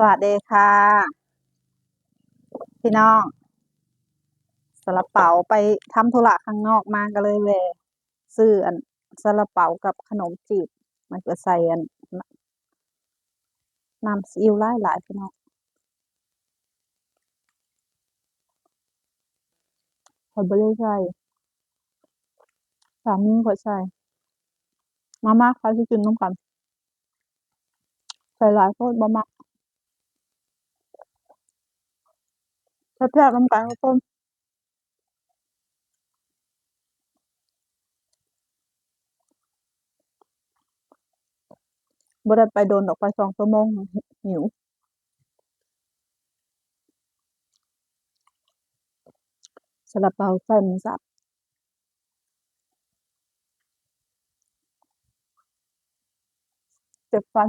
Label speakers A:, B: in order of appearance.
A: สวัสดีค่ะ พี่น้องซาลาเปาไปทำธุระข้างนอกมาก็เลยแวะซื้ออันซาลาเปากับขนมจีบมันก็ใส่อันน้ำซีอิ๊วหลายหลายพี่น้องขอยบ่ได้ใส่สามีข้อใส่มามาเขาสิกินนำกันใส่หลายโพดบ่มัก แซ่บๆนำกันทุกคนบ่ได้ไปโดนดอกไป2ชั่วโมงหิวซาลาเปาใส่หมูสับเจ็บฟัน